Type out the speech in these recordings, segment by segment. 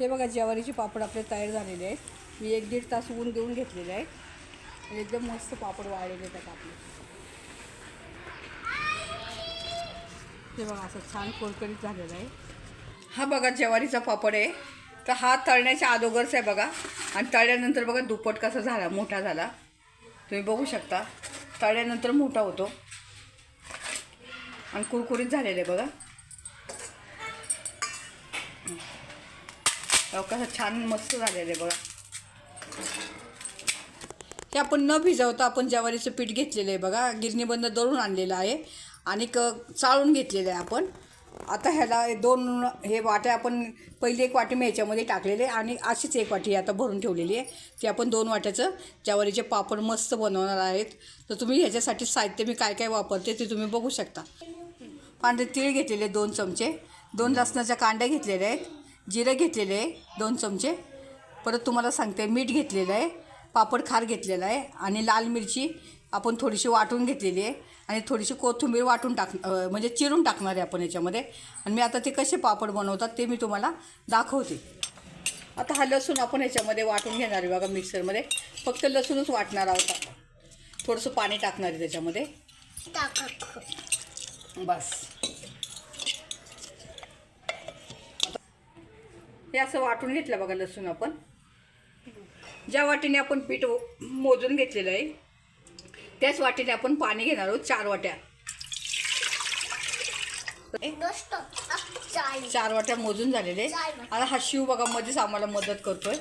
हे बघा ज्वारीचे पापड आपले तयार झालेले आहेत. मी एक दीड तास ऊन देऊन घेतलेले आहेत. एकदम मस्त पापड वाळलेले आहेत आपले. हे बघा असं छान कोरकरीत झालेलं आहे. हा बघा ज्वारीचा पापड आहे. तर हा तळण्याच्या अगोदरच आहे बघा. आणि तळल्यानंतर बघा दुप्पट कसा झाला मोठा झाला. तुम्ही बघू शकता. तळल्यानंतर मोठा होतो. आणि कुरकुरीत झालेलं आहे बघा. कसं छान मस्त झालेलं आहे बघा. हे आपण न भिजवता आपण ज्वारीचं पीठ घेतलेलं आहे बघा गिरणीबंद दळून आणलेलं आहे आणि क चाळून घेतलेलं आहे आपण. आता ह्याला दोन हे वाट्या आपण पहिली एक वाटी मी ह्याच्यामध्ये टाकलेले आणि अशीच एक वाटी आता भरून ठेवलेली आहे. ती आपण दोन वाट्याचं ज्वारीचे पापड मस्त बनवणार आहेत तर तुम्ही ह्याच्यासाठी साहित्य मी काय काय वापरते ते तुम्ही बघू शकता. पांढरे तीळ घेतलेले दोन चमचे दोन लसणाच्या कांड्या घेतलेल्या आहेत. जिरं घेतलेले आहे दोन चमचे. परत तुम्हाला सांगते मीठ घेतलेलं आहे पापड खार घेतलेला आहे आणि लाल मिरची आपण थोडीशी वाटून घेतलेली आहे आणि थोडीशी कोथिंबीर वाटून टाक म्हणजे चिरून टाकणार आहे आपण याच्यामध्ये. आणि मी आता ते कसे पापड बनवतात ते मी तुम्हाला दाखवते. आता हा लसूण आपण ह्याच्यामध्ये वाटून घेणार आहे बघा मिक्सरमध्ये. फक्त लसूणच वाटणार आहोत. थोडंसं पाणी टाकणार आहे त्याच्यामध्ये. बस. हे असं वाटून घेतलं बघा लसूण आपण. ज्या वाटीने आपण पीठ मोजून घेतलेलं आहे त्याच वाटीने आपण पाणी घेणार आहोत चार वाट्या. चार वाट्या मोजून झालेले आता हा शिव बघा मध्येच आम्हाला मदत करतोय.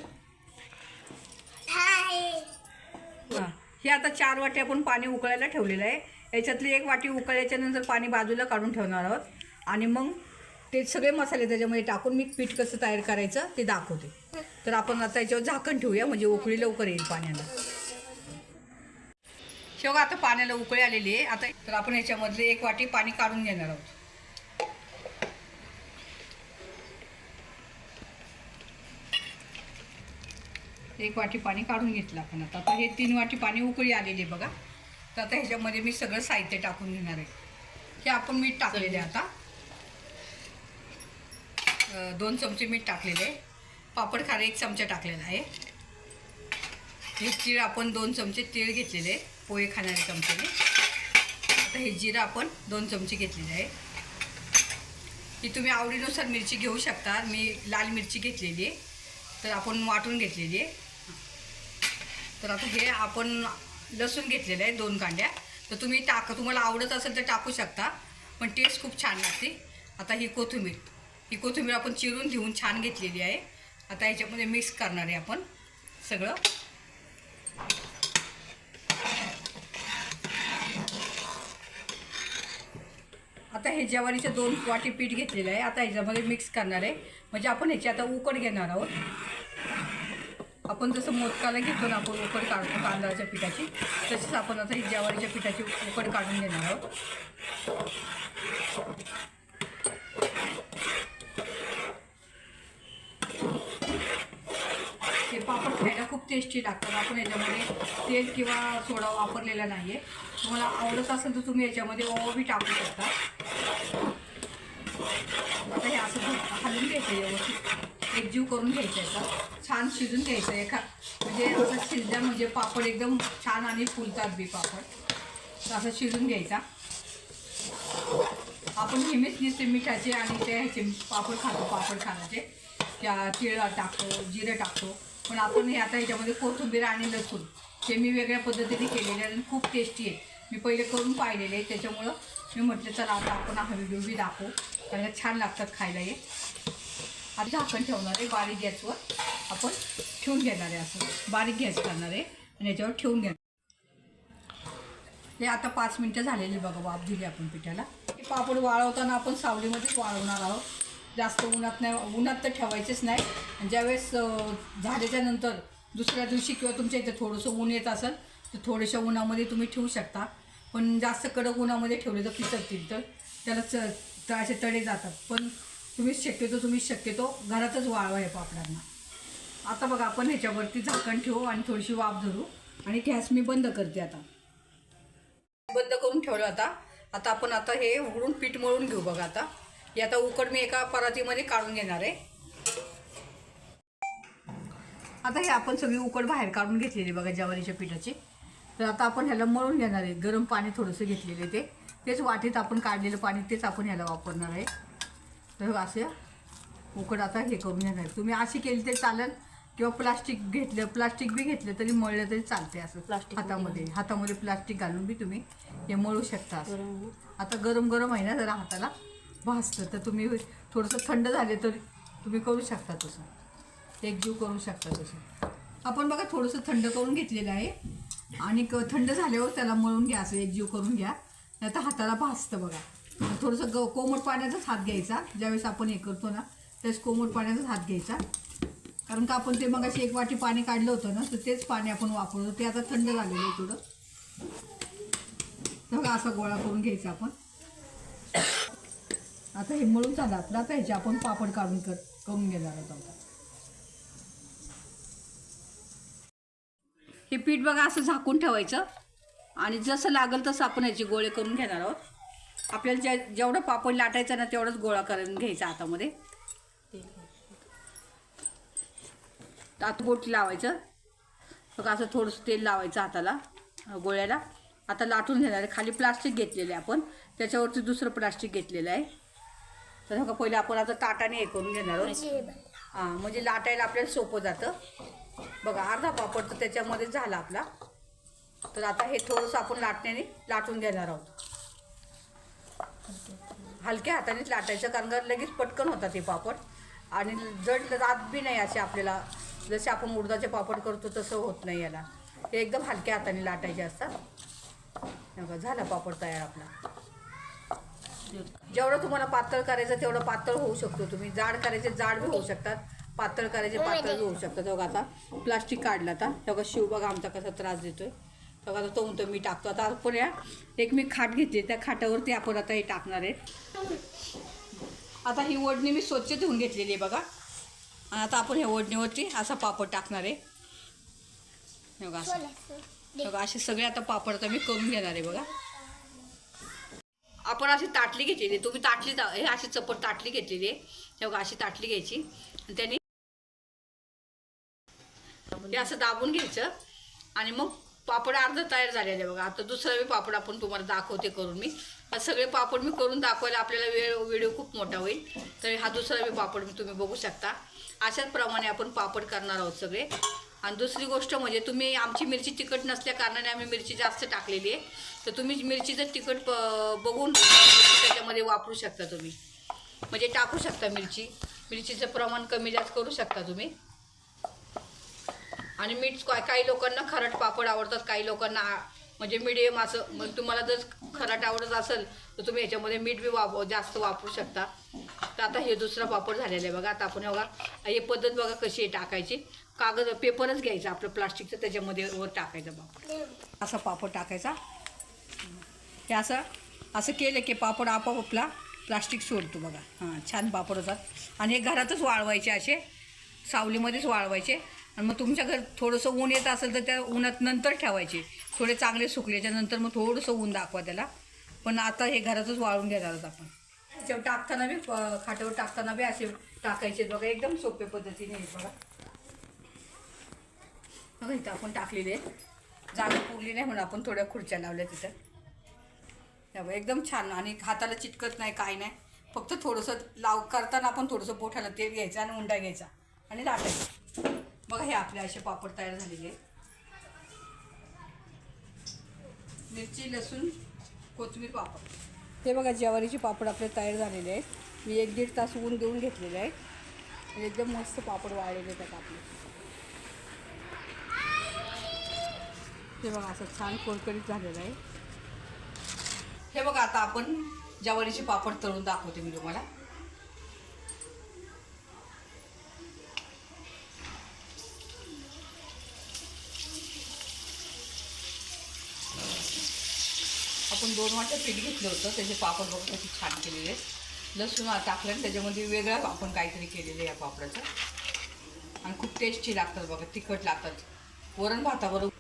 हा. हे आता चार वाटी आपण पाणी उकळायला ठेवलेलं आहे. याच्यातली एक वाटी उकळल्याच्या नंतर पाणी बाजूला काढून ठेवणार आहोत. आणि मग ते सगळे मसाले त्याच्यामध्ये टाकून मी पीठ कसं तयार करायचं ते दाखवते. तर आपण आता याच्यावर झाकण ठेवूया म्हणजे उकळी लवकर येईल पाण्याला. शेवगा आता पाण्याला उकळी आलेली आहे. आता तर आपण याच्यामधले एक वाटी पाणी काढून घेणार आहोत. एक वाटी पाणी काढून घेतलं आपण आता. आता हे तीन वाटी पाणी उकळी आलेली आहे बघा. तर आता ह्याच्यामध्ये मी सगळं साहित्य टाकून घेणार आहे. हे आपण मीठ टाकलेले आता. दोन चमचे मीठ टाकलेले पापड खारे एक चमचा टाकलेला आहे. हे तीळ आपण दोन चमचे तीळ घेतलेले पोहे खाणारे चमचेने. आता हे जिरं आपण दोन चमचे घेतलेले आहे. ही तुम्ही आवडीनुसार मिरची घेऊ शकता. मी लाल मिरची घेतलेली आहे. तर आपण वाटून घेतलेली आहे. तर आता हे आपण लसूण घेतलेलं आहे दोन कांड्या. तर तुम्ही टाक तुम्हाला आवडत असेल तर टाकू शकता पण टेस्ट खूप छान लागते. आता ही कोथिंबीर. ही कोथिंबीर आपण चिरून घेऊन छान घेतलेली आहे. आता ह्याच्यामध्ये मिक्स करणार आहे आपण सगळं. आता हे ज्वारीचे दोन वाटी पीठ घेतलेलं आहे. आता ह्याच्यामध्ये मिक्स करणार आहे. म्हणजे आपण ह्याची आता उकड घेणार आहोत. आपण जसं मोदकाला घेतो ना आपण उकड काढतो तांदळाच्या पिठाची तशीच आपण आता ही ज्वारीच्या पिठाची उकड काढून घेणार आहोत हे पापड खायला खूप टेस्टी लागतात आपण याच्यामध्ये तेल किंवा सोडा वापरलेला नाही आहे तुम्हाला आवडत असेल तर तुम्ही याच्यामध्ये ओवा बी टाकू शकता. आता हे असं हलवून घ्यायचं व्यवस्थित. एकजीव करून घ्यायचं याचा. छान शिजून घ्यायचं एका म्हणजे असं शिजल्या म्हणजे पापड एकदम छान आणि फुलतात बी पापड. तर असं शिजून घ्यायचा. आपण नेहमीच नुसते मिठाचे आणि ते ह्याचे पापड खातो पापड खाण्याचे. त्या तिळ टाकतो जिरं टाकतो. पण आपण हे आता ह्याच्यामध्ये कोथिंबीर आणि लसूण हे मी वेगळ्या पद्धतीने केलेले आहे आणि खूप टेस्टी आहे मी पहिले करून पाहिलेले आहे त्याच्यामुळं मी म्हटलं चला आता आपण हा व्हिडिओ बी दाखवू. त्याला छान लागतात खायला हे. आता झाकण ठेवणार आहे बारीक गॅसवर आपण ठेवून घेणार आहे असं. बारीक गॅस करणार आहे आणि याच्यावर ठेवून घेणार हे आता पाच मिनटं झालेली बघा वाफ दिली आपण पिठाला. पापड वाळवताना आपण सावलीमध्येच वाळवणार आहोत. जास्त उन्हात नाही उन्हात तर ठेवायचेच नाही. आणि ज्यावेळेस झाल्याच्यानंतर झाल्याच्यानंतर दुसऱ्या दिवशी किंवा तुमच्या इथे थोडंसं ऊन येत असेल तर थोड्याशा उन्हामध्ये तुम्ही ठेवू शकता. पण जास्त कडक उन्हामध्ये ठेवले तर पिचकतील तर त्याला च असे तडे जातात. पण तुम्ही शक्यतो तुम्ही शक्यतो घरातच वाळवा आहे पापडांना. आता बघा आपण ह्याच्यावरती झाकण ठेवू आणि थोडीशी वाफ धरू. आणि गॅस मी बंद करते आता. बंद करून ठेवलं आता. आता आपण आता हे उघडून पीठ मळून घेऊ बघा आता. आता उकड मी एका परातीमध्ये काढून घेणार आहे. आता हे आपण सगळी उकड बाहेर काढून घेतलेली बघा ज्वारीच्या पिठाची. तर आता आपण ह्याला मळून घेणार आहे. गरम पाणी थोडंसं घेतलेलं ते. तेच वाटीत आपण काढलेलं पाणी तेच आपण ह्याला वापरणार आहे. तर असं उकड आता हे करून घेणार आहे. तुम्ही अशी केली तरी चालेल किंवा प्लास्टिक घेतलं प्लास्टिक बी घेतलं तरी मळलं तरी चालते असं. प्लास्टिक हातामध्ये हातामध्ये प्लास्टिक घालून बी तुम्ही हे मळू शकता असं. आता गरम गरम आहे ना जरा हाताला. भासतं तर तुम्ही थोडंसं थंड झाले तर तुम्ही करू शकता तसं. एकजीव करू शकता तसं. आपण बघा थोडंसं थंड करून घेतलेलं आहे. आणि क थंड झाल्यावर त्याला मळून घ्या असं एकजीव करून घ्या. नाही तर हाताला भासतं बघा. थोडंसं ग कोमट पाण्याचाच हात घ्यायचा. ज्यावेळेस आपण हे करतो ना त्यावेळेस कोमट पाण्याचाच हात घ्यायचा. कारण का आपण ते मग अशी एक वाटी पाणी काढलं होतं ना तर तेच पाणी आपण वापरतो. ते आता थंड झालेलं आहे थोडं. तर बघा असा गोळा करून घ्यायचा आपण. आता हे मळून झालं आपलं आपण पापड काढून कर करून घेणार आहोत आता. हे पीठ बघा असं झाकून ठेवायचं. आणि जसं लागेल तसं आपण ह्याचे गोळे करून घेणार आहोत. आपल्याला ज्या जेवढं पापड लाटायचं ना तेवढंच गोळा करून घ्यायचा हातामध्ये. आता बोट लावायचं. बघा असं थोडंसं तेल लावायचं हाताला गोळ्याला. आता लाटून घेणार आहे. खाली प्लास्टिक घेतलेलं आहे आपण. त्याच्यावरती दुसरं प्लास्टिक घेतलेलं आहे. तर बघा पहिले आपण आता ताटाने हे करून घेणार आहोत. हां म्हणजे लाटायला आपल्याला सोपं जातं. बघा अर्धा पापड तर त्याच्यामध्ये झाला आपला. तर आता हे थोडंसं आपण लाटण्याने लाटून घेणार आहोत. हलक्या हातानेच लाटायचं कारण का लगेच पटकन होतात ते पापड आणि जड रात बी नाही असे आपल्याला. जसे आपण उडदाचे पापड करतो तसं होत नाही याला. ते एकदम हलक्या हाताने लाटायचे असतात. हे बघा, झाला पापड तयार आपला. जेवढं तुम्हाला पातळ करायचं तेवढं पातळ होऊ शकतो तुम्ही. जाड करायचे जाड बी होऊ शकतात. पातळ करायचे पातळ बी होऊ शकतात. तेव्हा आता प्लास्टिक काढलं आता. तेव्हा शिव बघा आमचा कसा त्रास देतोय. तेव्हा आता तो म्हणतो मी टाकतो. आता आपण या एक मी खाट घेतली त्या खाटावरती आपण आता हे टाकणार आहे. आता ही ओढणी मी स्वच्छ धुवून घेतलेली आहे बघा. आणि आता आपण ह्या ओढणीवरती असा पापड टाकणार आहे. बघा असं. बघा असे सगळे आता पापड आता मी करून घेणार आहे बघा. आपण अशी ताटली घेतलेली तुम्ही ताटली हे अशी चपट ताटली घेतलेली आहे. बघा अशी ताटली घ्यायची. आणि त्याने हे असं दाबून घ्यायचं. आणि मग पापड अर्ध तयार झालेले बघा. आता दुसरा बी पापड आपण तुम्हाला दाखवते करून मी. सगळे पापड मी करून दाखवायला आपल्याला वेळ व्हिडिओ खूप मोठा होईल. तर हा दुसरा बी पापड मी तुम्ही बघू शकता. अशाच प्रमाणे आपण पापड करणार आहोत सगळे. आणि दुसरी गोष्ट म्हणजे तुम्ही आमची मिरची तिखट नसल्या कारणाने आम्ही मिरची जास्त टाकलेली आहे. तर तुम्ही मिरचीचं तिखट प- बघून त्याच्यामध्ये वापरू शकता तुम्ही. म्हणजे टाकू शकता मिरची. मिरचीचं प्रमाण कमी जास्त करू शकता तुम्ही. आणि मीठ काही लोकांना खरट पापड आवडतात काही लोकांना म्हणजे मिडियम असं मग तुम्हाला जर खराट आवडत असेल तर तुम्ही ह्याच्यामध्ये मीठ बी वाप जास्त वापरू शकता. तर आता हे दुसरा पापड झालेला आहे बघा. आता आपण बघा हे पद्धत बघा कशी आहे टाकायची. कागद पेपरच घ्यायचा आपलं प्लास्टिकचं त्याच्यामध्ये वर टाकायचं पापड असा पापड टाकायचा. हे असं असं केलं की पापड आपोआप आपला प्लास्टिक सोडतो बघा. हां छान पापड होतात. आणि हे घरातच वाळवायचे असे सावलीमध्येच वाळवायचे. आणि मग तुमच्या घर थोडंसं ऊन येत असेल तर त्या उन्हात नंतर ठेवायचे. थोडे चांगले सुकल्याच्या नंतर मग थोडंसं ऊन दाखवा त्याला. पण आता हे घरातच वाळून घेणार आहोत आपण. त्याच्यावर टाकताना बी अं, खाट्यावर टाकताना बी असे टाकायचे बघा. एकदम सोप्या पद्धतीने बघा. बघा इथं आपण टाकलेले जागा पुरली नाही म्हणून आपण थोड्या खुर्च्या लावल्या तिथं. हे एकदम छान. आणि हाताला चिटकत नाही काय नाही. फक्त थोडंसं लाव करताना आपण थोडंसं बोठाला तेल घ्यायचं आणि उंडा घ्यायचा आणि लाटायचं. बघा हे आपले असे पापड तयार झालेले आहेत. मिरची लसूण कोथिंबीर पापड. हे बघा ज्वारीचे पापड आपले तयार झालेले आहेत. मी एक दीड तास ऊन देऊन घेतलेले आहेत. एकदम मस्त पापड वाळलेले आहेत आपले. हे बघा असं छान कोरकरीत झालेलं आहे. हे बघा आता आपण ज्वारीचे पापड तळून दाखवते मी तुम्हाला आपण दोन वाट्या पीठ घेतलं होतं त्याचे पापड बघा कसे छान केलेले आहेत. लसूण टाकलं आणि त्याच्यामध्ये वेगळं आपण काहीतरी केलेलं आहे या पापडाचं. आणि खूप टेस्टी लागतात बघा तिखट लागतात. वरण भाताबरोबर